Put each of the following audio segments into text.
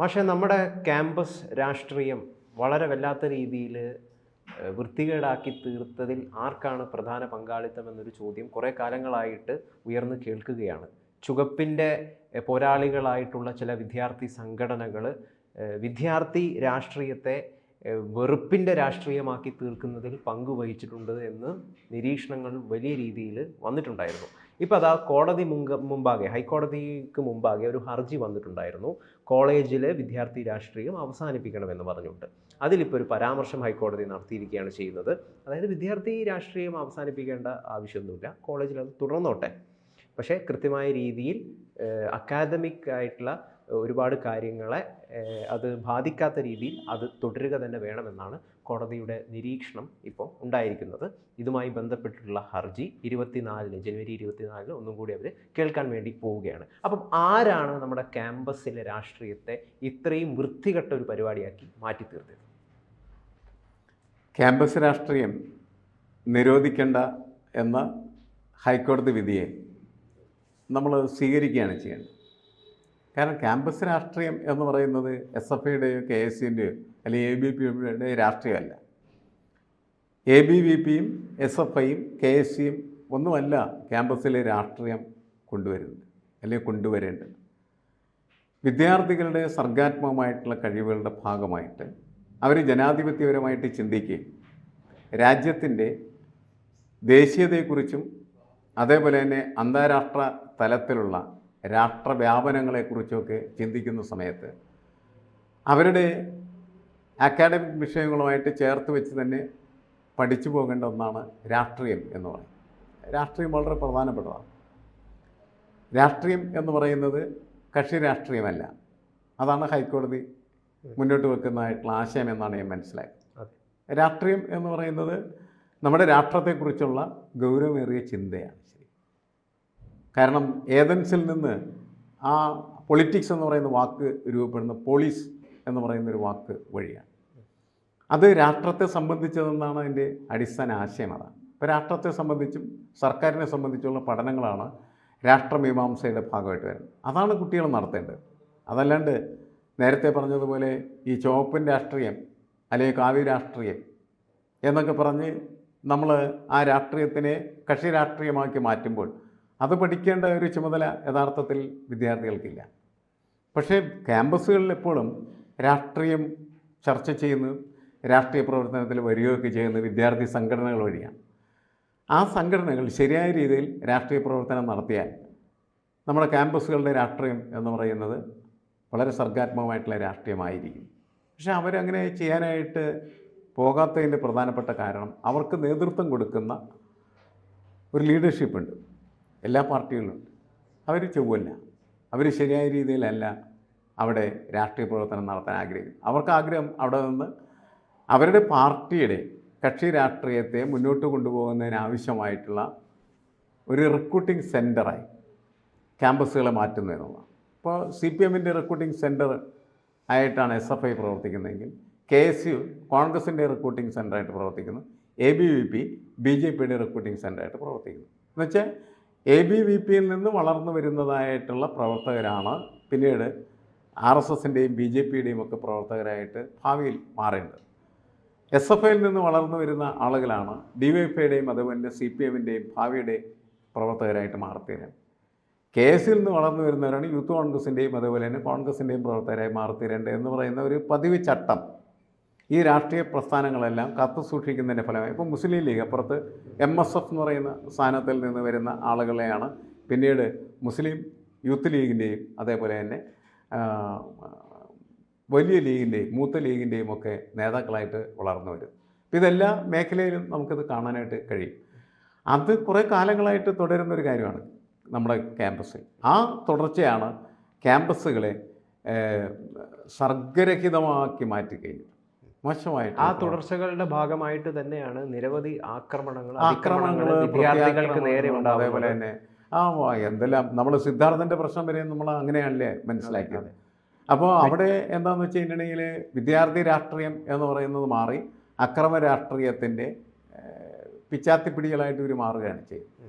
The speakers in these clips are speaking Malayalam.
പക്ഷേ നമ്മുടെ ക്യാമ്പസ് രാഷ്ട്രീയം വളരെ വല്ലാത്ത രീതിയിൽ വൃത്തികേടാക്കി തീർത്തതിൽ ആർക്കാണ് പ്രധാന പങ്കാളിത്തം എന്നൊരു ചോദ്യം കുറേ കാലങ്ങളായിട്ട് ഉയർന്നു കേൾക്കുകയാണ്. ചുകപ്പിന്റെ പോരാളികളായിട്ടുള്ള ചില വിദ്യാർത്ഥി സംഘടനകൾ വിദ്യാർത്ഥി രാഷ്ട്രീയത്തെ വെറുപ്പിന്റെ രാഷ്ട്രീയമാക്കി തീർക്കുന്നതിൽ പങ്കുവഹിച്ചിട്ടുണ്ട് എന്ന് നിരീക്ഷണങ്ങൾ വലിയ രീതിയിൽ വന്നിട്ടുണ്ടായിരുന്നു. ഇപ്പോൾ അതാ കോടതി മുങ്ക മുമ്പാകെ ഹൈക്കോടതിക്ക് മുമ്പാകെ ഒരു ഹർജി വന്നിട്ടുണ്ടായിരുന്നു. കോളേജിലെ വിദ്യാർത്ഥി രാഷ്ട്രീയം അവസാനിപ്പിക്കണമെന്ന് പറഞ്ഞുകൊണ്ട്. അതിലിപ്പോൾ ഒരു പരാമർശം ഹൈക്കോടതി നടത്തിയിരിക്കുകയാണ് ചെയ്യുന്നത്. അതായത് വിദ്യാർത്ഥി രാഷ്ട്രീയം അവസാനിപ്പിക്കേണ്ട ആവശ്യമൊന്നുമില്ല. കോളേജിൽ അത് തുടർന്നോട്ടെ. പക്ഷേ കൃത്യമായ രീതിയിൽ അക്കാദമിക് ആയിട്ടുള്ള ഒരുപാട് കാര്യങ്ങളെ അത് ബാധിക്കാത്ത രീതിയിൽ അത് തുടരുക തന്നെ വേണമെന്നാണ് കോടതിയുടെ നിരീക്ഷണം ഇപ്പോൾ ഉണ്ടായിരിക്കുന്നത്. ഇതുമായി ബന്ധപ്പെട്ടിട്ടുള്ള ഹർജി ഇരുപത്തിനാലിന് ജനുവരി ഇരുപത്തിനാലിന് ഒന്നും കൂടി അവർ കേൾക്കാൻ വേണ്ടി പോവുകയാണ്. അപ്പം ആരാണ് നമ്മുടെ ക്യാമ്പസിലെ രാഷ്ട്രീയത്തെ ഇത്രയും വൃത്തികെട്ട ഒരു പരിപാടിയാക്കി മാറ്റി തീർത്തത് ക്യാമ്പസ് രാഷ്ട്രീയം നിരോധിക്കേണ്ട എന്ന ഹൈക്കോടതി വിധിയെ നമ്മൾ സ്വീകരിക്കുകയാണ് ചെയ്യേണ്ടത്. കാരണം ക്യാമ്പസ് രാഷ്ട്രീയം എന്ന് പറയുന്നത് എസ് എഫ് ഐയുടെയോ കെ എസ് സിന്റെയോ അല്ലെങ്കിൽ എ ബി പി പിയുടെയോ രാഷ്ട്രീയമല്ല. എ ബി വി പിയും എസ് എഫ് ഐയും കെ എസ് സിയും ഒന്നുമല്ല ക്യാമ്പസിലെ രാഷ്ട്രീയം കൊണ്ടുവരുന്നത് അല്ലെങ്കിൽ കൊണ്ടുവരേണ്ടത്. വിദ്യാർത്ഥികളുടെ സർഗാത്മകമായിട്ടുള്ള കഴിവുകളുടെ ഭാഗമായിട്ട് അവർ ജനാധിപത്യപരമായിട്ട് ചിന്തിക്കുകയും രാജ്യത്തിന്റെ ദേശീയതയെക്കുറിച്ചും അതേപോലെ തന്നെ അന്താരാഷ്ട്ര തലത്തിലുള്ള രാഷ്ട്രവ്യാപനങ്ങളെക്കുറിച്ചുമൊക്കെ ചിന്തിക്കുന്ന സമയത്ത് അവരുടെ അക്കാഡമിക് വിഷയങ്ങളുമായിട്ട് ചേർത്ത് വെച്ച് തന്നെ പഠിച്ചു പോകേണ്ട ഒന്നാണ് രാഷ്ട്രീയം എന്ന് പറയുന്നത്. രാഷ്ട്രീയം വളരെ പ്രധാനപ്പെട്ടതാണ്. രാഷ്ട്രീയം എന്ന് പറയുന്നത് കക്ഷി രാഷ്ട്രീയമല്ല. അതാണ് ഹൈക്കോടതി മുന്നോട്ട് വെക്കുന്നതായിട്ടുള്ള ആശയം എന്നാണ് ഞാൻ മനസ്സിലായത്. രാഷ്ട്രീയം എന്ന് പറയുന്നത് നമ്മുടെ രാഷ്ട്രത്തെക്കുറിച്ചുള്ള ഗൗരവമേറിയ ചിന്തയാണ് ശരി. കാരണം ഏതൻസിൽ നിന്ന് ആ പൊളിറ്റിക്സ് എന്ന് പറയുന്ന വാക്ക് രൂപപ്പെടുന്ന പോളീസ് എന്ന് പറയുന്ന ഒരു വാക്ക് വഴിയാണ്. അത് രാഷ്ട്രത്തെ സംബന്ധിച്ചതെന്നാണ് അതിന്റെ അടിസ്ഥാന ആശയം അതാണ്. ഇപ്പോൾ രാഷ്ട്രത്തെ സംബന്ധിച്ചും സർക്കാരിനെ സംബന്ധിച്ചുള്ള പഠനങ്ങളാണ് രാഷ്ട്രമീമാംസയുടെ ഭാഗമായിട്ട് വരുന്നത്. അതാണ് കുട്ടികൾ നടത്തേണ്ടത്. അതല്ലാണ്ട് നേരത്തെ പറഞ്ഞതുപോലെ ഈ ചുവപ്പൻ രാഷ്ട്രീയം അല്ലെങ്കിൽ കാവ്യ രാഷ്ട്രീയം എന്നൊക്കെ പറഞ്ഞ് നമ്മൾ ആ രാഷ്ട്രീയത്തിനെ കക്ഷി രാഷ്ട്രീയമാക്കി മാറ്റുമ്പോൾ അത് പഠിക്കേണ്ട ഒരു ചുമതല യഥാർത്ഥത്തിൽ വിദ്യാർത്ഥികൾക്കില്ല. പക്ഷേ ക്യാമ്പസുകളിൽ എപ്പോഴും രാഷ്ട്രീയം ചർച്ച ചെയ്യുന്നത് രാഷ്ട്രീയ പ്രവർത്തനത്തിൽ വരികയൊക്കെ ചെയ്യുന്ന വിദ്യാർത്ഥി സംഘടനകൾ വഴിയാണ്. ആ സംഘടനകൾ ശരിയായ രീതിയിൽ രാഷ്ട്രീയ പ്രവർത്തനം നടത്തിയാൽ നമ്മുടെ ക്യാമ്പസുകളുടെ രാഷ്ട്രീയം എന്ന് പറയുന്നത് വളരെ സർഗാത്മകമായിട്ടുള്ള രാഷ്ട്രീയമായിരിക്കും. പക്ഷേ അവരങ്ങനെ ചെയ്യാനായിട്ട് പോകാത്തതിന്റെ പ്രധാനപ്പെട്ട കാരണം അവർക്ക് നേതൃത്വം കൊടുക്കുന്ന ഒരു ലീഡർഷിപ്പ് ഉണ്ട്. എല്ലാ പാർട്ടികളുണ്ട് അവർ ചൊവ്വല്ല. അവർ ശരിയായ രീതിയിലല്ല അവിടെ രാഷ്ട്രീയ പ്രവർത്തനം നടത്താൻ ആഗ്രഹിക്കുന്നു അവർക്ക് ആഗ്രഹം അവിടെ നിന്ന് അവരുടെ പാർട്ടിയുടെ കക്ഷി രാഷ്ട്രീയത്തെ മുന്നോട്ട് കൊണ്ടുപോകുന്നതിന് ആവശ്യമായിട്ടുള്ള ഒരു റിക്രൂട്ടിംഗ് സെന്ററായി ക്യാമ്പസുകളെ മാറ്റുന്നു എന്നുള്ളതാണ്. ഇപ്പോൾ സി പി എമ്മിന്റെ റിക്രൂട്ടിംഗ് സെന്റർ ആയിട്ടാണ് എസ് എഫ് ഐ പ്രവർത്തിക്കുന്നതെങ്കിൽ കെ എസ് യു കോൺഗ്രസിന്റെ റിക്രൂട്ടിംഗ് സെന്ററായിട്ട് പ്രവർത്തിക്കുന്നു A B V P B J പിയുടെ റിക്രൂട്ടിംഗ് സെന്ററായിട്ട് പ്രവർത്തിക്കുന്നു. എന്നുവെച്ചാൽ എ ബി വി പിയിൽ നിന്ന് വളർന്നു വരുന്നതായിട്ടുള്ള പ്രവർത്തകരാണ് പിന്നീട് ആർ എസ് എസിന്റെയും ബി ജെ പിയുടെയും ഒക്കെ പ്രവർത്തകരായിട്ട് ഭാവിയിൽ മാറേണ്ടത്. എസ് എഫ് ഐയിൽ നിന്ന് വളർന്നു വരുന്ന ആളുകളാണ് ഡി വൈ അതുപോലെ തന്നെ സി പി എമ്മിന്റെയും ഭാവിയുടെ പ്രവർത്തകരായിട്ട് മാറത്തീരാൻ കെ എസിൽ നിന്ന് വളർന്നു വരുന്നവരാണ് യൂത്ത് കോൺഗ്രസിന്റെയും അതുപോലെ തന്നെ കോൺഗ്രസിന്റെയും പ്രവർത്തകരായി മാറത്തീരേണ്ടത് എന്ന് പറയുന്ന ഒരു പതിവ് ചട്ടം. ഈ രാഷ്ട്രീയ പ്രസ്ഥാനങ്ങളെല്ലാം കത്തു സൂക്ഷിക്കുന്നതിന്റെ ഫലമായി ഇപ്പോൾ മുസ്ലിം ലീഗ് അപ്പുറത്ത് എം എസ് എഫ് എന്ന് പറയുന്ന സ്ഥാനത്തിൽ നിന്ന് വരുന്ന ആളുകളെയാണ് പിന്നീട് മുസ്ലിം യൂത്ത് ലീഗിന്റെയും അതേപോലെ തന്നെ വലിയ ലീഗിന്റെയും മൂത്ത ലീഗിന്റെയും ഒക്കെ നേതാക്കളായിട്ട് വളർന്നു വരും അപ്പോൾ ഇതെല്ലാ മേഖലയിലും നമുക്കത് കാണാനായിട്ട് കഴിയും. അത് കുറേ കാലങ്ങളായിട്ട് തുടരുന്ന ഒരു കാര്യമാണ് നമ്മുടെ ക്യാമ്പസിൽ ആ തുടർച്ചയാണ് ക്യാമ്പസുകളെ സർഗരഹിതമാക്കി മാറ്റുകയും മോശമായിട്ട് ആ തുടർച്ചകളുടെ ഭാഗമായിട്ട് തന്നെയാണ് നിരവധി ആക്രമണങ്ങൾ ആക്രമണങ്ങൾ വിദ്യാർത്ഥികൾക്ക് നേരെ അതേപോലെ തന്നെ ആ എന്തെല്ലാം നമ്മൾ സിദ്ധാർത്ഥന്റെ പ്രശ്നം വരെ നമ്മൾ അങ്ങനെയാണല്ലേ മനസ്സിലാക്കിയത്? അപ്പോൾ അവിടെ എന്താണെന്ന് വെച്ച് കഴിഞ്ഞിട്ടുണ്ടെങ്കിൽ വിദ്യാർത്ഥി രാഷ്ട്രീയം എന്ന് പറയുന്നത് മാറി അക്രമ രാഷ്ട്രീയത്തിന്റെ പിച്ചാത്തിപ്പിടികളായിട്ട് ഇവർ മാറുകയാണ് ചെയ്യുന്നത്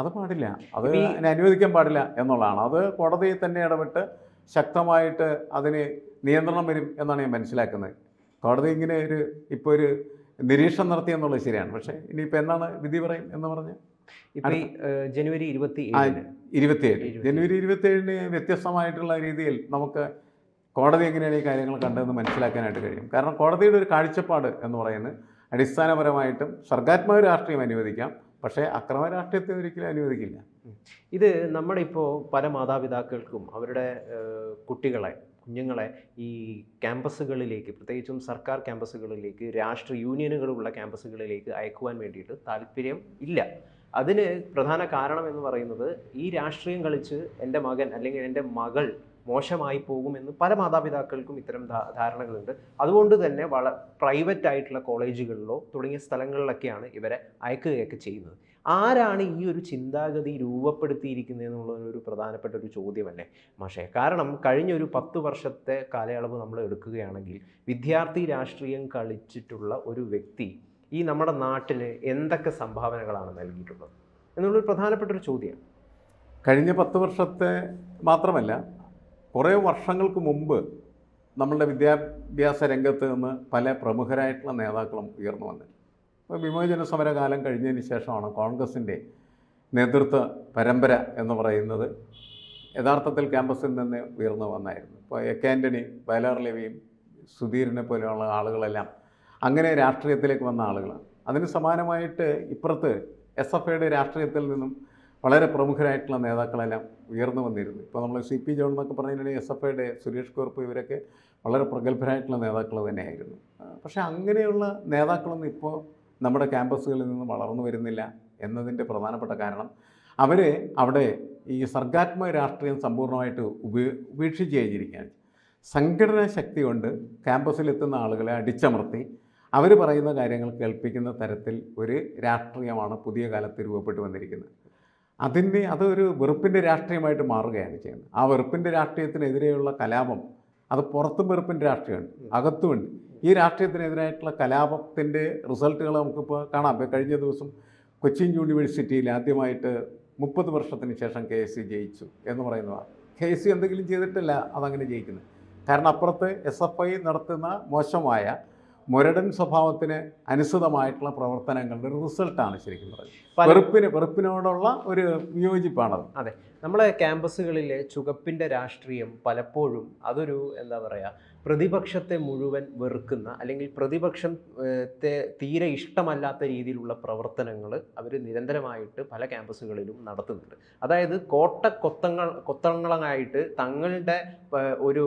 അത് പാടില്ല. അത് അതിനെ അനുവദിക്കാൻ പാടില്ല എന്നുള്ളതാണ്. അത് കോടതിയിൽ തന്നെ ഇടപെട്ട് ശക്തമായിട്ട് അതിന് നിയന്ത്രണം വരും എന്നാണ് ഞാൻ മനസ്സിലാക്കുന്നത്. കോടതി ഇങ്ങനെ ഒരു ഇപ്പോൾ ഒരു നിരീക്ഷണം നടത്തി എന്നുള്ളത് ശരിയാണ്. പക്ഷേ ഇനിയിപ്പോൾ എന്നാണ് വിധി പറയും എന്ന് പറഞ്ഞ് ഇപ്പൊ ജനുവരി ഇരുപത്തി ഇരുപത്തിയേഴ്. ജനുവരി ഇരുപത്തിയേഴിന് വ്യത്യസ്തമായിട്ടുള്ള രീതിയിൽ നമുക്ക് കോടതി എങ്ങനെയാണ് ഈ കാര്യങ്ങൾ കണ്ടതെന്ന് മനസ്സിലാക്കാനായിട്ട് കഴിയും. കാരണം കോടതിയുടെ ഒരു കാഴ്ചപ്പാട് എന്ന് പറയുന്നത് അടിസ്ഥാനപരമായിട്ടും സർഗാത്മക രാഷ്ട്രീയം അനുവദിക്കാം പക്ഷേ അക്രമ രാഷ്ട്രീയത്തെ ഒരിക്കലും അനുവദിക്കില്ല. ഇത് നമ്മുടെ ഇപ്പോൾ പല മാതാപിതാക്കൾക്കും അവരുടെ കുട്ടികളെ കുഞ്ഞുങ്ങളെ ഈ ക്യാമ്പസുകളിലേക്ക് പ്രത്യേകിച്ചും സർക്കാർ ക്യാമ്പസുകളിലേക്ക് രാഷ്ട്രീയ യൂണിയനുകളുള്ള ക്യാമ്പസുകളിലേക്ക് അയക്കുവാൻ വേണ്ടിയിട്ട് താല്പര്യം ഇല്ല. അതിന് പ്രധാന കാരണം എന്ന് പറയുന്നത് ഈ രാഷ്ട്രീയം കളിച്ച് എന്റെ മകൻ അല്ലെങ്കിൽ എന്റെ മകൾ മോശമായി പോകുമെന്ന് പല മാതാപിതാക്കൾക്കും ഇത്തരം ധാരണകളുണ്ട്. അതുകൊണ്ട് തന്നെ വള പ്രൈവറ്റ് ആയിട്ടുള്ള കോളേജുകളിലോ തുടങ്ങിയ സ്ഥലങ്ങളിലൊക്കെയാണ് ഇവരെ അയക്കുകയൊക്കെ ചെയ്യുന്നത്. ആരാണ് ഈ ഒരു ചിന്താഗതി രൂപപ്പെടുത്തിയിരിക്കുന്നത് എന്നുള്ള ഒരു പ്രധാനപ്പെട്ട ഒരു ചോദ്യമല്ലേ? മാഷേ കാരണം കഴിഞ്ഞ ഒരു പത്ത് വർഷത്തെ കാലയളവ് നമ്മൾ എടുക്കുകയാണെങ്കിൽ വിദ്യാർത്ഥി രാഷ്ട്രീയം കളിച്ചിട്ടുള്ള ഒരു വ്യക്തി ഈ നമ്മുടെ നാട്ടിന് എന്തൊക്കെ സംഭാവനകളാണ് നൽകിയിട്ടുള്ളത്? എന്നുള്ളൊരു പ്രധാനപ്പെട്ട ഒരു ചോദ്യമാണ്. കഴിഞ്ഞ പത്ത് വർഷത്തെ മാത്രമല്ല കുറേ വർഷങ്ങൾക്ക് മുമ്പ് നമ്മളുടെ വിദ്യാഭ്യാസ രംഗത്ത് നിന്ന് പല പ്രമുഖരായിട്ടുള്ള നേതാക്കളും ഉയർന്നു വന്നു അപ്പോൾ വിമോചന സമരകാലം കഴിഞ്ഞതിന് ശേഷമാണ് കോൺഗ്രസിന്റെ നേതൃത്വ പരമ്പര എന്ന് പറയുന്നത് യഥാർത്ഥത്തിൽ ക്യാമ്പസിൽ നിന്ന് ഉയർന്നു വന്നായിരുന്നു. ഇപ്പോൾ എ കെ ആന്റണി വയലാർ ലവിയും സുധീരനെ പോലെയുള്ള ആളുകളെല്ലാം അങ്ങനെ രാഷ്ട്രീയത്തിലേക്ക് വന്ന ആളുകളാണ്. അതിന് സമാനമായിട്ട് ഇപ്പുറത്ത് എസ് എഫ് ഐയുടെ രാഷ്ട്രീയത്തിൽ നിന്നും വളരെ പ്രമുഖരായിട്ടുള്ള നേതാക്കളെല്ലാം ഉയർന്നു വന്നിരുന്നു. ഇപ്പോൾ നമ്മൾ സി പി ജോൺ എന്നൊക്കെ പറഞ്ഞിട്ടുണ്ടെങ്കിൽ എസ് എഫ് ഐയുടെ സുരേഷ് കുറുപ്പ് ഇവരൊക്കെ വളരെ പ്രഗത്ഭരായിട്ടുള്ള നേതാക്കൾ തന്നെയായിരുന്നു. പക്ഷേ അങ്ങനെയുള്ള നേതാക്കളൊന്നും ഇപ്പോൾ നമ്മുടെ ക്യാമ്പസുകളിൽ നിന്ന് വളർന്നു വരുന്നില്ല എന്നതിന്റെ പ്രധാനപ്പെട്ട കാരണം അവർ അവിടെ ഈ സർഗാത്മക രാഷ്ട്രീയം സമ്പൂർണമായിട്ട് ഉപേ ഉപേക്ഷിച്ച് കഴിഞ്ഞിരിക്കുകയാണ് സംഘടനാ ശക്തി കൊണ്ട് ക്യാമ്പസിലെത്തുന്ന ആളുകളെ അടിച്ചമർത്തി അവർ പറയുന്ന കാര്യങ്ങൾ കേൾപ്പിക്കുന്ന തരത്തിൽ ഒരു രാഷ്ട്രീയമാണ് പുതിയ കാലത്ത് രൂപപ്പെട്ടു വന്നിരിക്കുന്നത്. അതിന്റെ അതൊരു വെറുപ്പിന്റെ രാഷ്ട്രീയമായിട്ട് മാറുകയാണ് ചെയ്യുന്നത്. ആ വെറുപ്പിന്റെ രാഷ്ട്രീയത്തിനെതിരെയുള്ള കലാപം അത് പുറത്തും വെറുപ്പിന്റെ രാഷ്ട്രീയമുണ്ട് അകത്തുമുണ്ട്. ഈ രാഷ്ട്രീയത്തിനെതിരായിട്ടുള്ള കലാപത്തിന്റെ റിസൾട്ടുകൾ നമുക്കിപ്പോൾ കാണാം. ഇപ്പോൾ കഴിഞ്ഞ ദിവസം കൊച്ചിൻ യൂണിവേഴ്സിറ്റിയിൽ ആദ്യമായിട്ട് മുപ്പത് വർഷത്തിന് ശേഷം കെ എസ് സി ജയിച്ചു എന്ന് പറയുന്നതാണ്. കെ എസ് സി എന്തെങ്കിലും ചെയ്തിട്ടില്ല അതങ്ങനെ ജയിക്കുന്നത്. കാരണം അപ്പുറത്ത് എസ് എഫ് ഐ നടത്തുന്ന മോശമായ മുരടൻ സ്വഭാവത്തിന് അനുസൃതമായിട്ടുള്ള പ്രവർത്തനങ്ങളുടെ ഒരു റിസൾട്ടാണ് ശരിക്കും പറയുന്നത് വെറുപ്പിന് വെറുപ്പിനോടുള്ള ഒരു വിയോജിപ്പാണത്. നമ്മളെ ക്യാമ്പസുകളിലെ ചുകപ്പിന്റെ രാഷ്ട്രീയം പലപ്പോഴും അതൊരു എന്താ പറയുക പ്രതിപക്ഷത്തെ മുഴുവൻ വെറുക്കുന്ന അല്ലെങ്കിൽ പ്രതിപക്ഷം ത്തെ തീരെ ഇഷ്ടമല്ലാത്ത രീതിയിലുള്ള പ്രവർത്തനങ്ങൾ അവർ നിരന്തരമായിട്ട് പല ക്യാമ്പസുകളിലും നടത്തുന്നുണ്ട്. അതായത് കോട്ട കൊത്തങ്ങൾ കൊത്തങ്ങളായിട്ട് തങ്ങളുടെ ഒരു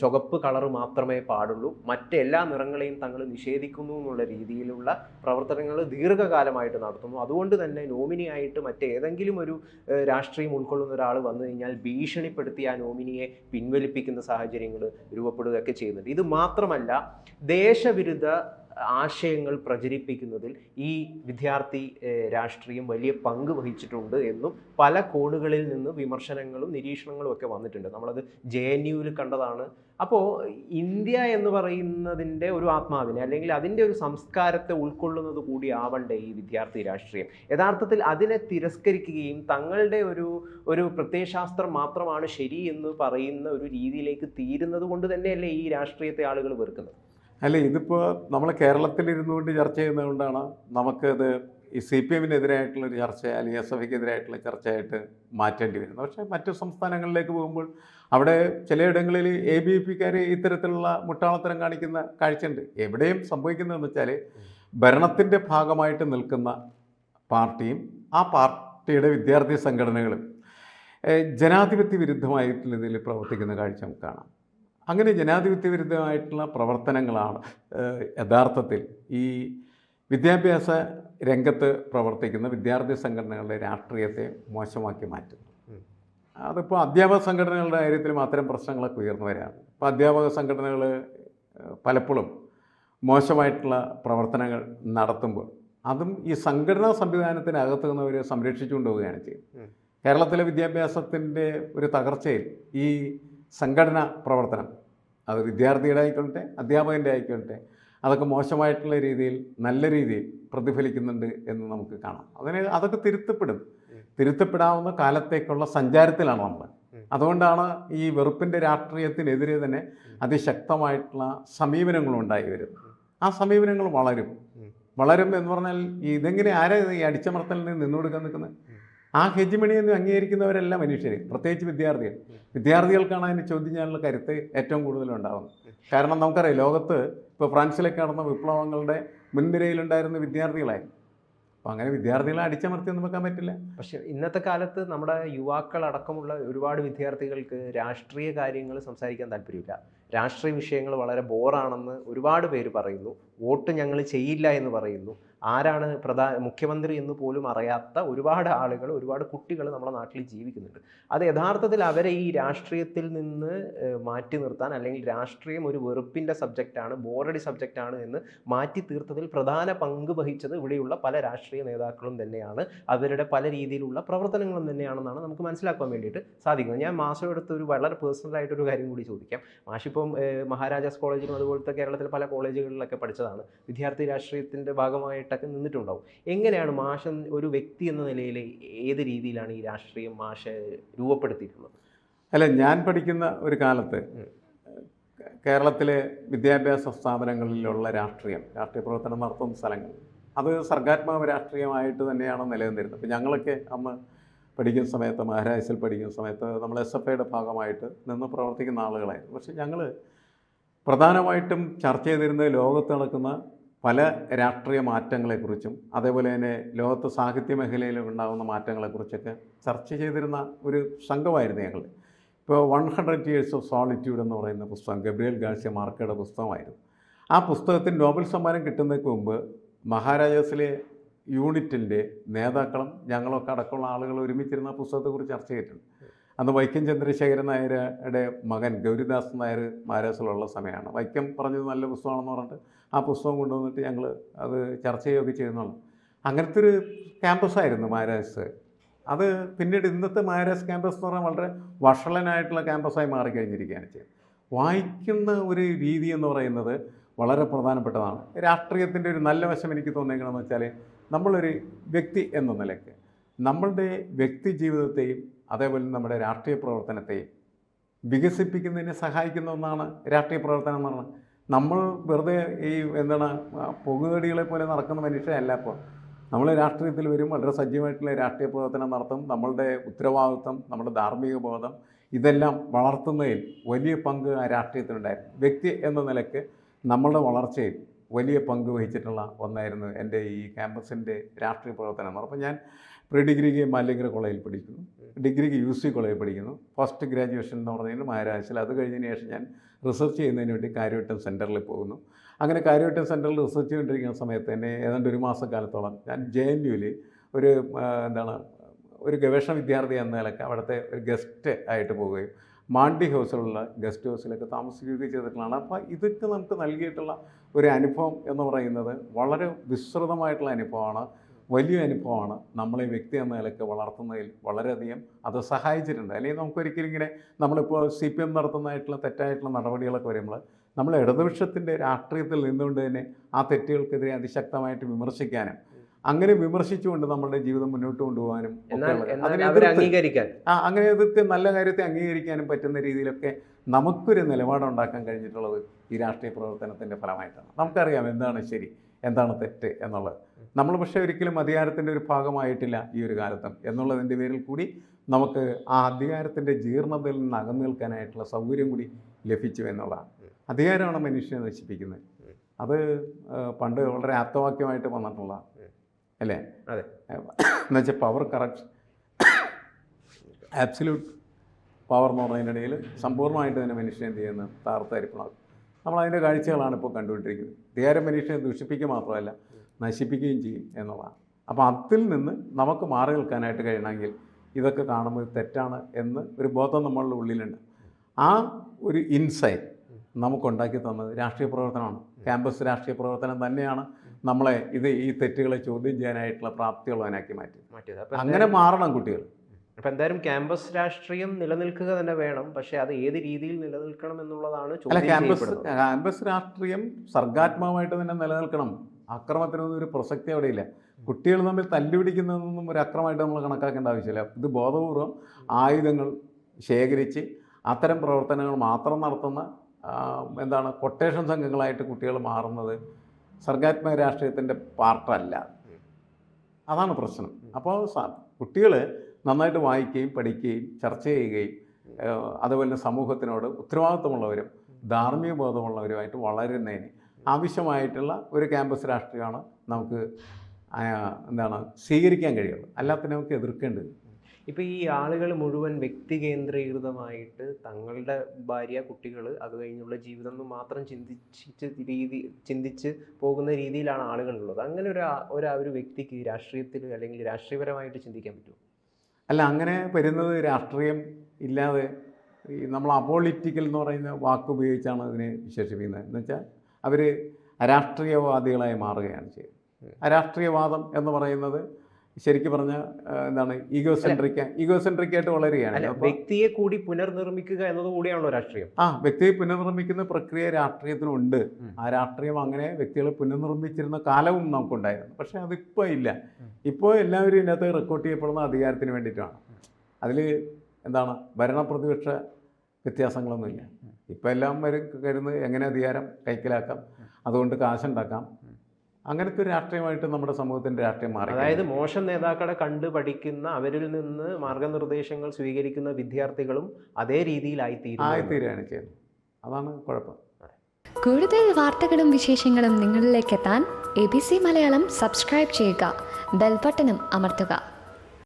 ചുവപ്പ് കളർ മാത്രമേ പാടുള്ളൂ. മറ്റെല്ലാ നിറങ്ങളെയും തങ്ങൾ നിഷേധിക്കുന്നു എന്നുള്ള രീതിയിലുള്ള പ്രവർത്തനങ്ങൾ ദീർഘകാലമായിട്ട് നടത്തുന്നു. അതുകൊണ്ട് തന്നെ നോമിനിയായിട്ട് മറ്റേതെങ്കിലും ഒരു രാഷ്ട്രീയം ഉൾക്കൊള്ളുന്ന ഒരാൾ വന്നു കഴിഞ്ഞാൽ ഭീഷണിപ്പെടുത്തി ആ നോമിനിയെ പിൻവലിപ്പിക്കുന്ന സാഹചര്യങ്ങൾ രൂപപ്പെടുകയൊക്കെ ചെയ്യുന്നുണ്ട്. ഇത് മാത്രമല്ല ദേശവിരുദ്ധ ആശയങ്ങൾ പ്രചരിപ്പിക്കുന്നതിൽ ഈ വിദ്യാർത്ഥി രാഷ്ട്രീയം വലിയ പങ്ക് വഹിച്ചിട്ടുണ്ട് എന്നും പല കോണുകളിൽ നിന്ന് വിമർശനങ്ങളും നിരീക്ഷണങ്ങളും ഒക്കെ വന്നിട്ടുണ്ട്. നമ്മളത് ജെ എൻ യുവിൽ കണ്ടതാണ്. അപ്പോൾ ഇന്ത്യ എന്ന് പറയുന്നതിന്റെ ഒരു ആത്മാവിനെ അല്ലെങ്കിൽ അതിന്റെ ഒരു സംസ്കാരത്തെ ഉൾക്കൊള്ളുന്നത് കൂടി ആവണ്ടേ ഈ വിദ്യാർത്ഥി രാഷ്ട്രീയം? യഥാർത്ഥത്തിൽ അതിനെ തിരസ്കരിക്കുകയും തങ്ങളുടെ ഒരു ഒരു പ്രത്യയശാസ്ത്രം മാത്രമാണ് ശരി എന്ന് പറയുന്ന ഒരു രീതിയിലേക്ക് തീരുന്നത് കൊണ്ട് തന്നെയല്ലേ ഈ രാഷ്ട്രീയത്തെ ആളുകൾ വെറുക്കുന്നത്? അല്ല ഇതിപ്പോൾ നമ്മൾ കേരളത്തിൽ കേരളത്തിലിരുന്നുകൊണ്ട് ചർച്ച ചെയ്യുന്നതുകൊണ്ടാണ് നമുക്കത് ഈ സി പി എമ്മിനെതിരായിട്ടുള്ളൊരു ചർച്ച അല്ലെങ്കിൽ എസ് എഫ് ഐക്കെതിരായിട്ടുള്ള ചർച്ചയായിട്ട് മാറ്റേണ്ടി വരുന്നത്. പക്ഷേ മറ്റു സംസ്ഥാനങ്ങളിലേക്ക് പോകുമ്പോൾ അവിടെ ചിലയിടങ്ങളിൽ എ ബി പി കാർ ഇത്തരത്തിലുള്ള മുട്ടാളത്തരം കാണിക്കുന്ന കാഴ്ചയുണ്ട്. എവിടെയും സംഭവിക്കുന്നതെന്ന് വെച്ചാൽ ഭരണത്തിന്റെ ഭാഗമായിട്ട് നിൽക്കുന്ന പാർട്ടിയും ആ പാർട്ടിയുടെ വിദ്യാർത്ഥി സംഘടനകളും ജനാധിപത്യ വിരുദ്ധമായിട്ടുള്ള ഇതിൽ പ്രവർത്തിക്കുന്ന കാഴ്ച നമുക്ക് കാണാം. അങ്ങനെ ജനാധിപത്യ വിരുദ്ധമായിട്ടുള്ള പ്രവർത്തനങ്ങളാണ് യഥാർത്ഥത്തിൽ ഈ വിദ്യാഭ്യാസ രംഗത്ത് പ്രവർത്തിക്കുന്ന വിദ്യാർത്ഥി സംഘടനകളുടെ രാഷ്ട്രീയത്തെ മോശമാക്കി മാറ്റുന്നത് ഉം. അതിപ്പോൾ അധ്യാപക സംഘടനകളുടെ കാര്യത്തിൽ മാത്രം പ്രശ്നങ്ങളൊക്കെ ഉയർന്നു വരാറുണ്ട്. ഇപ്പോൾ അധ്യാപക സംഘടനകൾ പലപ്പോഴും മോശമായിട്ടുള്ള പ്രവർത്തനങ്ങൾ നടത്തുമ്പോൾ അതും ഈ സംഘടനാ സംവിധാനത്തിനകത്ത് നിന്നവർ സംരക്ഷിച്ചുകൊണ്ട് പോവുകയാണ് ചെയ്യുന്നത്. കേരളത്തിലെ വിദ്യാഭ്യാസത്തിന്റെ ഒരു തകർച്ചയിൽ ഈ സംഘടനാ പ്രവർത്തനം. അത് വിദ്യാർത്ഥിയുടെ ആയിക്കോട്ടെ അധ്യാപകന്റെ ആയിക്കോട്ടെ അതൊക്കെ മോശമായിട്ടുള്ള രീതിയിൽ നല്ല രീതിയിൽ പ്രതിഫലിക്കുന്നുണ്ട് എന്ന് നമുക്ക് കാണാം. അതിന് അതൊക്കെ തിരുത്തപ്പെടും. തിരുത്തപ്പെടാവുന്ന കാലത്തേക്കുള്ള സഞ്ചാരത്തിലാണ് നമ്മൾ. അതുകൊണ്ടാണ് ഈ വെറുപ്പിന്റെ രാഷ്ട്രീയത്തിനെതിരെ തന്നെ അതിശക്തമായിട്ടുള്ള സമീപനങ്ങളും ഉണ്ടായി വരുന്നത്. ആ സമീപനങ്ങൾ വളരും. വളരും എന്ന് പറഞ്ഞാൽ ഇതെങ്ങനെ ആരെ ഈ അടിച്ചമർത്തലിൽ നിന്ന് നിന്നുകൊടുക്കാൻ നിൽക്കുന്നത്? ആ ഹെജിമണി എന്ന് അംഗീകരിക്കുന്നവരല്ല മനുഷ്യർ പ്രത്യേകിച്ച് വിദ്യാർത്ഥികൾ. വിദ്യാർത്ഥികൾക്കാണ് അതിന് ചോദ്യം ചെയ്യാനുള്ള കരുത്ത് ഏറ്റവും കൂടുതൽ കാരണം നമുക്കറിയാം ലോകത്ത് ഇപ്പോൾ ഫ്രാൻസിലേക്ക് നടന്ന വിപ്ലവങ്ങളുടെ മുൻനിരയിലുണ്ടായിരുന്ന വിദ്യാർത്ഥികളായിരുന്നു. അപ്പോൾ അങ്ങനെ വിദ്യാർത്ഥികളെ അടിച്ചമർത്തിയൊന്നും വെക്കാൻ പറ്റില്ല. പക്ഷേ ഇന്നത്തെ കാലത്ത് നമ്മുടെ യുവാക്കളടക്കമുള്ള ഒരുപാട് വിദ്യാർത്ഥികൾക്ക് രാഷ്ട്രീയ കാര്യങ്ങൾ സംസാരിക്കാൻ താല്പര്യമില്ല. രാഷ്ട്രീയ വിഷയങ്ങൾ വളരെ ബോറാണെന്ന് ഒരുപാട് പേര് പറയുന്നു. വോട്ട് ഞങ്ങൾ ചെയ്യില്ല എന്ന് പറയുന്നു. ആരാണ് പ്രധാന മുഖ്യമന്ത്രി എന്ന് പോലും അറിയാത്ത ഒരുപാട് ആളുകൾ ഒരുപാട് കുട്ടികൾ നമ്മുടെ നാട്ടിൽ ജീവിക്കുന്നുണ്ട്. അത് യഥാർത്ഥത്തിൽ അവരെ ഈ രാഷ്ട്രീയത്തിൽ നിന്ന് മാറ്റി നിർത്താൻ അല്ലെങ്കിൽ രാഷ്ട്രീയം ഒരു വെറുപ്പിന്റെ സബ്ജക്റ്റാണ് ബോറടി സബ്ജക്റ്റാണ് എന്ന് മാറ്റി തീർത്തതിൽ പ്രധാന പങ്ക് വഹിച്ചത് ഇവിടെയുള്ള പല രാഷ്ട്രീയ നേതാക്കളും തന്നെയാണ്. അവരുടെ പല രീതിയിലുള്ള പ്രവർത്തനങ്ങളും തന്നെയാണെന്നാണ് നമുക്ക് മനസ്സിലാക്കാൻ വേണ്ടിയിട്ട് സാധിക്കുന്നത്. ഞാൻ മാസം എടുത്ത് ഒരു വളരെ പേഴ്സണലായിട്ടൊരു കാര്യം കൂടി ചോദിക്കാം. മാഷിപ്പം ഏഹ്, മഹാരാജാസ് കോളേജിലും അതുപോലത്തെ കേരളത്തിലെ പല കോളേജുകളിലൊക്കെ പഠിച്ചതാണ്. വിദ്യാർത്ഥി രാഷ്ട്രീയത്തിന്റെ ഭാഗമായിട്ടൊക്കെ നിന്നിട്ടുണ്ടാവും. എങ്ങനെയാണ് മാഷൻ ഒരു വ്യക്തി എന്ന നിലയിൽ ഏത് രീതിയിലാണ് ഈ രാഷ്ട്രീയം മാഷ രൂപപ്പെടുത്തിയിട്ടുള്ളത്? അല്ല ഞാൻ പഠിക്കുന്ന ഒരു കാലത്ത് കേരളത്തിലെ വിദ്യാഭ്യാസ സ്ഥാപനങ്ങളിലുള്ള രാഷ്ട്രീയം രാഷ്ട്രീയ പ്രവർത്തനം നടത്തുന്ന സ്ഥലങ്ങൾ അത് സർഗാത്മക രാഷ്ട്രീയമായിട്ട് തന്നെയാണ് നിലനിന്നിരുന്നത്. അപ്പം ഞങ്ങളൊക്കെ അന്ന് പഠിക്കുന്ന സമയത്ത് മഹാരാജസിൽ പഠിക്കുന്ന സമയത്ത് നമ്മൾ എസ് എഫ് ഐയുടെ ഭാഗമായിട്ട് നിന്ന് പ്രവർത്തിക്കുന്ന ആളുകളായിരുന്നു. പക്ഷേ ഞങ്ങൾ പ്രധാനമായിട്ടും ചർച്ച ചെയ്തിരുന്നത് ലോകത്ത് നടക്കുന്ന പല രാഷ്ട്രീയ മാറ്റങ്ങളെക്കുറിച്ചും അതേപോലെ തന്നെ ലോകത്ത് സാഹിത്യ മേഖലയിൽ ഉണ്ടാകുന്ന മാറ്റങ്ങളെക്കുറിച്ചൊക്കെ ചർച്ച ചെയ്തിരുന്ന ഒരു സംഘമായിരുന്നു ഞങ്ങൾ. ഇപ്പോൾ one hundred years of solitude എന്ന് പറയുന്ന പുസ്തകം ഗബ്രിയൽ ഗാർസിയ മാർക്കയുടെ പുസ്തകമായിരുന്നു. ആ പുസ്തകത്തിന് നോബൽ സമ്മാനം കിട്ടുന്നതിന് മുമ്പ് മഹാരാജാസിലെ യൂണിറ്റിന്റെ നേതാക്കളും ഞങ്ങളൊക്കെ അടക്കമുള്ള ആളുകൾ ഒരുമിച്ചിരുന്ന പുസ്തകത്തെക്കുറിച്ച് ചർച്ച ചെയ്തിട്ടുണ്ട്. അന്ന് വൈക്കം ചന്ദ്രശേഖരൻ നായരുടെ മകൻ ഗൗരിദാസ് നായർ മഹാരാഷ്ട്രയിലുള്ള സമയമാണ്. വൈക്കം പറഞ്ഞത് നല്ല പുസ്തകമാണെന്ന് പറഞ്ഞിട്ട് ആ പുസ്തകം കൊണ്ടുവന്നിട്ട് ഞങ്ങൾ അത് ചർച്ച ചെയ്യുകയൊക്കെ ചെയ്യുന്നുള്ളൂ അങ്ങനത്തെ ഒരു ക്യാമ്പസായിരുന്നു മഹാരാഷ്ട്ര അത് പിന്നീട് ഇന്നത്തെ മഹാരാഷ്ട്ര ക്യാമ്പസ് എന്ന് പറഞ്ഞാൽ വളരെ വഷളനായിട്ടുള്ള ക്യാമ്പസായി മാറിക്കഴിഞ്ഞിരിക്കുകയാണ് ചെയ്യുന്നത് വായിക്കുന്ന ഒരു രീതി എന്ന് പറയുന്നത് വളരെ പ്രധാനപ്പെട്ടതാണ്. രാഷ്ട്രീയത്തിന്റെ ഒരു നല്ല വശം എനിക്ക് തോന്നിയേക്കണമെന്ന് വെച്ചാൽ നമ്മളൊരു വ്യക്തി എന്ന നിലയ്ക്ക് നമ്മളുടെ വ്യക്തി ജീവിതത്തെയും അതേപോലെ നമ്മുടെ രാഷ്ട്രീയ പ്രവർത്തനത്തെയും വികസിപ്പിക്കുന്നതിന് സഹായിക്കുന്ന ഒന്നാണ് രാഷ്ട്രീയ പ്രവർത്തനം എന്ന് നമ്മൾ വെറുതെ ഈ എന്താണ് പൊകുതടികളെ പോലെ നടക്കുന്ന മനുഷ്യരല്ല ഇപ്പോൾ. നമ്മൾ രാഷ്ട്രീയത്തിൽ വരും വളരെ സജീവമായിട്ടുള്ള രാഷ്ട്രീയ പ്രവർത്തനം നടത്തും നമ്മളുടെ ഉത്തരവാദിത്വം നമ്മുടെ ധാർമ്മിക ബോധം ഇതെല്ലാം വളർത്തുന്നതിൽ വലിയ പങ്ക് ആ രാഷ്ട്രീയത്തിനുണ്ടായിരുന്നു. വ്യക്തി എന്ന നിലയ്ക്ക് നമ്മളുടെ വളർച്ചയിൽ വലിയ പങ്ക് വഹിച്ചിട്ടുള്ള ഒന്നായിരുന്നു എന്റെ ഈ ക്യാമ്പസിന്റെ രാഷ്ട്രീയ പ്രവർത്തനം. അപ്പോൾ ഞാൻ പ്രീ ഡിഗ്രിക്ക് മാലിഗ്ര കോളേജിൽ പഠിക്കുന്നു. ഡിഗ്രിക്ക് യു സി കോളേജിൽ പഠിക്കുന്നു. ഫസ്റ്റ് ഗ്രാജുവേഷൻ എന്ന് പറഞ്ഞാൽ മഹാരാഷ്ട്രയിൽ അത് കഴിഞ്ഞതിന് ശേഷം ഞാൻ റിസർച്ച് ചെയ്യുന്നതിന് വേണ്ടി കാര്യവട്ടം സെന്ററിൽ പോകുന്നു. അങ്ങനെ കാര്യവട്ടം സെന്ററിൽ റിസർച്ച് ചെയ്തുകൊണ്ടിരിക്കുന്ന സമയത്ത് തന്നെ ഏതാണ്ട് ഒരു മാസക്കാലത്തോളം ഞാൻ ജെ എൻ യുവിൽ ഒരു എന്താണ് ഒരു ഗവേഷണ വിദ്യാർത്ഥി എന്ന നിലയ്ക്ക് അവിടുത്തെ ഒരു ഗസ്റ്റ് ആയിട്ട് പോവുകയും മാണ്ടി ഹൗസിലുള്ള ഗസ്റ്റ് ഹൗസിലൊക്കെ താമസിക്കുകയൊക്കെ ചെയ്തിട്ടുള്ളതാണ്. അപ്പോൾ ഇതൊക്കെ നമുക്ക് നൽകിയിട്ടുള്ള ഒരു അനുഭവം എന്ന് പറയുന്നത് വളരെ വിസ്തൃതമായിട്ടുള്ള അനുഭവമാണ്. വലിയ അനുഭവമാണ്. നമ്മളെ വ്യക്തി എന്ന നിലയ്ക്ക് വളർത്തുന്നതിൽ വളരെയധികം അത് സഹായിച്ചിട്ടുണ്ട്. അല്ലെങ്കിൽ നമുക്കൊരിക്കലും ഇങ്ങനെ നമ്മളിപ്പോൾ സി പി എം നടത്തുന്നതായിട്ടുള്ള തെറ്റായിട്ടുള്ള നടപടികളൊക്കെ വരുമ്പോൾ നമ്മൾ ഇടതുപക്ഷത്തിന്റെ രാഷ്ട്രീയത്തിൽ നിന്നുകൊണ്ട് തന്നെ ആ തെറ്റുകൾക്കെതിരെ അതിശക്തമായിട്ട് വിമർശിക്കാനും അങ്ങനെ വിമർശിച്ചുകൊണ്ട് നമ്മുടെ ജീവിതം മുന്നോട്ട് കൊണ്ടുപോകാനും അംഗീകരിക്കാൻ. ആ അങ്ങനെ എതിർത്ത് നല്ല കാര്യത്തെ അംഗീകരിക്കാനും പറ്റുന്ന രീതിയിലൊക്കെ നമുക്കൊരു നിലപാടുണ്ടാക്കാൻ കഴിഞ്ഞിട്ടുള്ളത് ഈ രാഷ്ട്രീയ പ്രവർത്തനത്തിന്റെ ഫലമായിട്ടാണ്. നമുക്കറിയാം എന്താണ് ശരി എന്താണ് തെറ്റ് എന്നുള്ളത്. നമ്മൾ പക്ഷേ ഒരിക്കലും അധികാരത്തിന്റെ ഒരു ഭാഗമായിട്ടില്ല ഈ ഒരു കാലത്തും. എന്നുള്ളതിന്റെ പേരിൽ കൂടി നമുക്ക് ആ അധികാരത്തിന്റെ ജീർണതയിൽ നിന്ന് അകന്നു നിൽക്കാനായിട്ടുള്ള സൗകര്യം കൂടി ലഭിച്ചു എന്നുള്ളതാണ്. അധികാരമാണ് മനുഷ്യനെ നശിപ്പിക്കുന്നത്. അത് പണ്ട് വളരെ ആപ്തവാക്യമായിട്ട് വന്നിട്ടുള്ള അല്ലേ? അതെ. എന്നുവെച്ചാൽ പവർ കറക്റ്റ് ആബ്സല്യൂട്ട് പവർ എന്ന് പറഞ്ഞതിനിടയിൽ സമ്പൂർണമായിട്ട് തന്നെ മനുഷ്യനെ എന്ത് ചെയ്യുന്ന? താർത്തരിപ്പണമാക്കും. നമ്മൾ അതിന്റെ കാഴ്ചകളാണ് ഇപ്പോൾ കണ്ടുകൊണ്ടിരിക്കുന്നത്. അധികാരം മനുഷ്യനെ ദുഷിപ്പിക്കുക മാത്രമല്ല നശിപ്പിക്കുകയും ചെയ്യും എന്നുള്ളതാണ്. അപ്പോൾ അതിൽ നിന്ന് നമുക്ക് മാറി നിൽക്കാനായിട്ട് കഴിയണമെങ്കിൽ ഇതൊക്കെ കാണുമ്പോൾ തെറ്റാണ് എന്ന് ഒരു ബോധം നമ്മളുടെ ഉള്ളിലുണ്ട്. ആ ഒരു ഇൻസൈറ്റ് നമുക്കുണ്ടാക്കി തന്നത് രാഷ്ട്രീയ പ്രവർത്തനമാണ്. ക്യാമ്പസ് രാഷ്ട്രീയ പ്രവർത്തനം തന്നെയാണ് നമ്മളെ ഇത് ഈ തെറ്റുകളെ ചോദ്യം ചെയ്യാനായിട്ടുള്ള പ്രാപ്തിയുള്ളവനാക്കി മാറ്റി മാറ്റിയത്. അങ്ങനെ മാറണം കുട്ടികൾ. അപ്പം എന്തായാലും ക്യാമ്പസ് രാഷ്ട്രീയം നിലനിൽക്കുക തന്നെ വേണം. പക്ഷേ അത് ഏത് രീതിയിൽ നിലനിൽക്കണം എന്നുള്ളതാണ് അല്ല ക്യാമ്പസ് ക്യാമ്പസ് രാഷ്ട്രീയം സർഗാത്മകമായിട്ട് തന്നെ നിലനിൽക്കണം. അക്രമത്തിനൊന്നും ഒരു പ്രസക്തി അവിടെയില്ല. കുട്ടികൾ തമ്മിൽ തല്ലുപിടിക്കുന്നതൊന്നും ഒരു അക്രമമായിട്ട് നമ്മൾ കണക്കാക്കേണ്ട ആവശ്യമില്ല. ഇത് ബോധപൂർവം ആയുധങ്ങൾ ശേഖരിച്ച് അത്തരം പ്രവർത്തനങ്ങൾ മാത്രം നടത്തുന്ന എന്താണ് കൊട്ടേഷൻ സംഘങ്ങളായിട്ട് കുട്ടികൾ മാറുന്നത് സർഗാത്മക രാഷ്ട്രീയത്തിന്റെ പാർട്ടല്ല. അതാണ് പ്രശ്നം. അപ്പോൾ കുട്ടികൾ നന്നായിട്ട് വായിക്കുകയും പഠിക്കുകയും ചർച്ച ചെയ്യുകയും അതുപോലെ തന്നെ സമൂഹത്തിനോട് ഉത്തരവാദിത്വമുള്ളവരും ധാർമ്മിക ബോധമുള്ളവരുമായിട്ട് വളരുന്നതിന് ആവശ്യമായിട്ടുള്ള ഒരു ക്യാമ്പസ് രാഷ്ട്രീയമാണ് നമുക്ക് എന്താണ് സ്വീകരിക്കാൻ കഴിയുള്ളൂ. അല്ലാത്ത നമുക്ക് എതിർക്കേണ്ടത് ഇപ്പോൾ ഈ ആളുകൾ മുഴുവൻ വ്യക്തി കേന്ദ്രീകൃതമായിട്ട് തങ്ങളുടെ ഭാര്യ കുട്ടികൾ അത് കഴിഞ്ഞുള്ള ജീവിതം എന്ന് മാത്രം ചിന്തിച്ച് രീതി ചിന്തിച്ച് പോകുന്ന രീതിയിലാണ് ആളുകളുള്ളത്. അങ്ങനെ ഒരു ഒരു ഒരു വ്യക്തിക്ക് രാഷ്ട്രീയത്തിൽ അല്ലെങ്കിൽ രാഷ്ട്രീയപരമായിട്ട് ചിന്തിക്കാൻ പറ്റുമോ? അല്ല അങ്ങനെ വരുന്നത് രാഷ്ട്രീയം ഇല്ലാതെ ഈ നമ്മൾ അപോളിറ്റിക്കൽ എന്ന് പറയുന്ന വാക്ക് ഉപയോഗിച്ചാണ് അതിനെ വിശേഷിപ്പിക്കുന്നത്. എന്ന് വെച്ചാൽ അവർ അരാഷ്ട്രീയവാദികളായി മാറുകയാണ് ചെയ്യുന്നത്. അരാഷ്ട്രീയവാദം എന്ന് പറയുന്നത് ശരിക്കും പറഞ്ഞ എന്താണ് ഈഗോ സെൻട്രിക് ഈഗോ സെൻട്രിക് ആയിട്ട് വളരുകയാണ് വ്യക്തിയെ കൂടി പുനർനിർമ്മിക്കുക എന്നത് കൂടിയാണല്ലോ രാഷ്ട്രീയം. ആ വ്യക്തിയെ പുനർനിർമ്മിക്കുന്ന പ്രക്രിയ രാഷ്ട്രീയത്തിനുണ്ട്. ആ രാഷ്ട്രീയം അങ്ങനെ വ്യക്തികളെ പുനർനിർമ്മിച്ചിരുന്ന കാലവും നമുക്കുണ്ടായിരുന്നു. പക്ഷേ അതിപ്പോൾ ഇല്ല. ഇപ്പോൾ എല്ലാവരും ഇതിനകത്ത് റെക്കോർഡ് ചെയ്യപ്പെടുന്ന അധികാരത്തിന് വേണ്ടിയിട്ടാണ്. അതിൽ എന്താണ് ഭരണപ്രതിപക്ഷ വ്യത്യാസങ്ങളൊന്നുമില്ല. ഇപ്പോൾ എല്ലാം വരും കരുന്ന് എങ്ങനെ അധികാരം കൈക്കലാക്കാം? അതുകൊണ്ട് കാശുണ്ടാക്കാം. അങ്ങനത്തെ ഒരു രാഷ്ട്രീയമായിട്ട് നമ്മുടെ സമൂഹത്തിന്റെ രാഷ്ട്രീയം മാറി അതായത് മോശം നേതാക്കളെ കണ്ട് പഠിക്കുന്ന അവരിൽ നിന്ന് മാർഗനിർദ്ദേശങ്ങൾ സ്വീകരിക്കുന്ന വിദ്യാർത്ഥികളും അതേ രീതിയിലായിത്തീരുന്നു ആയിത്തീരുകയാണ് ചെയ്യുന്നത്. അതാണ് കുഴപ്പം. കൂടുതൽ വാർത്തകളും വിശേഷങ്ങളും നിങ്ങളിലേക്ക് എത്താൻ A B C Malayalam subscribe ചെയ്യുക. ബെൽബട്ടനും അമർത്തുക.